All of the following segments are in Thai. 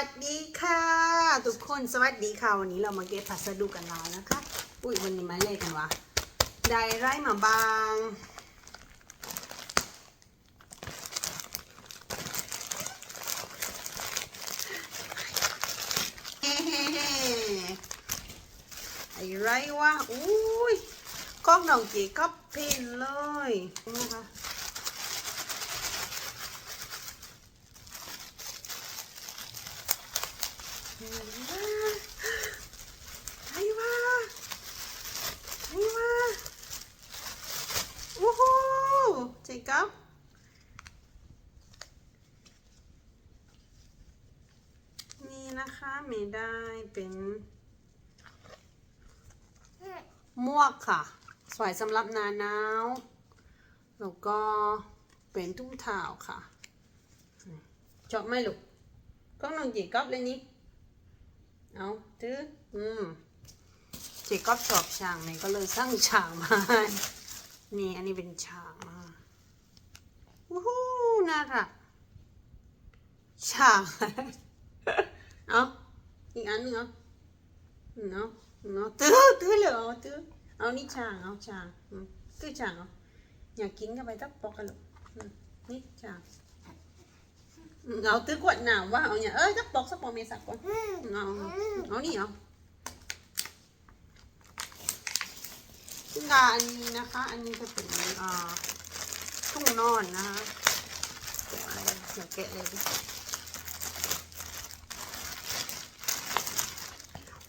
สวัสดีค่ะ ทุกคนสวัสดีค่ะ วันนี้เรามาเก็บพัสดุกันแล้วนะคะ อุ้ยวันนี้มาเล่กันวะได้ไรมาบาง เฮ้เฮ้เฮ้ไอไรวะอุ้ยกล้องน้องเก๋ก็เพนเลยนะคะ ไอ้วะไอ้วะโอ้โหเจกับนี่นะคะไม่ได้เป็นหมวกค่ะ สวยสำหรับหนาหนาว แล้วก็เป็นตุ้งเท้าค่ะ ชอบไหมลูกก็น้องจีก๊อบเลยนี่ เอาตื้ออืมเจ๊ก็ชอบช้างเนี่ยก็เลยสร้างช้างมานี่อันนี้เป็นช้างมาวู้ฮู้น่ารักช้างเอาอีกอันหนึงเอาเอาเอาตื้อตื้อเลยเอาตื้อเอานี่ช้างเอาช้างตื้อช้างเอาอยากกินก็ไปตักปอกกันลูกอืมนี่ช้าง เอาตื้อขวดหนาวว่าเอาเนี่ยเอ้ยสักปอกสักปอกเมสักก่อนเอาเอานี่เอาซึ่งกาอันนี้นะคะ อันนี้จะเป็นอ่าทุ่งนอนนะคะเดี๋ยวอะไรเดี๋ยวแกะเลยดิ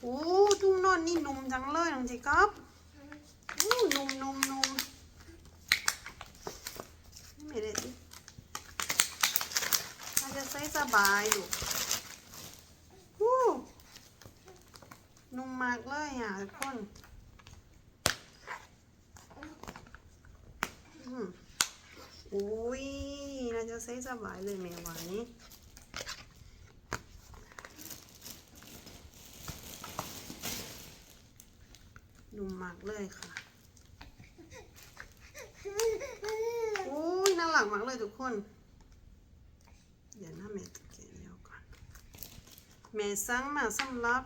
โอ้ทุ่งนอนนี่นุ่มจังเลยน้องเจครับโอ้นุ่มนุ่มนุ่มไม่ได้ดิ มัน จะใส่สบายอยู่วู้นุ่มมากเลยอะทุกคนอืมอุ้ยน่าจะใส่สบายเลยแม่ไหวนุ่มมากเลยค่ะอุ้ยน่ารักมากเลยทุกคน เดี๋ยวนะแม่จะเขียนเดี๋ยวก่อนแม่สั่งมาสำหรับ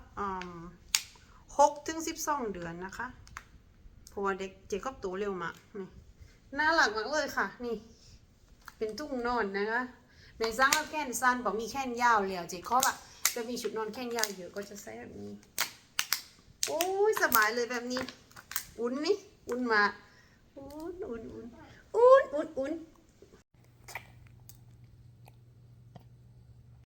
หกถึงสิบสองเดือนนะคะเพราะว่าเด็กเจก็โตเร็วมากนี่น่ารักมากเลยค่ะ นี่ เป็นตุ้งนอนนะคะแม่สั่งแล้วแค่นสั้นบอกมีแค่นยาวแล้วเจคอบอะจะมีชุดนอนแค่นยาวเยอะก็จะใส่แบบนี้โอ้ยสบายเลยแบบนี้ อุ่นนี่ อุ่นมากอุ่นอุ่นอุ่นอุ่นอุ่นอุ่น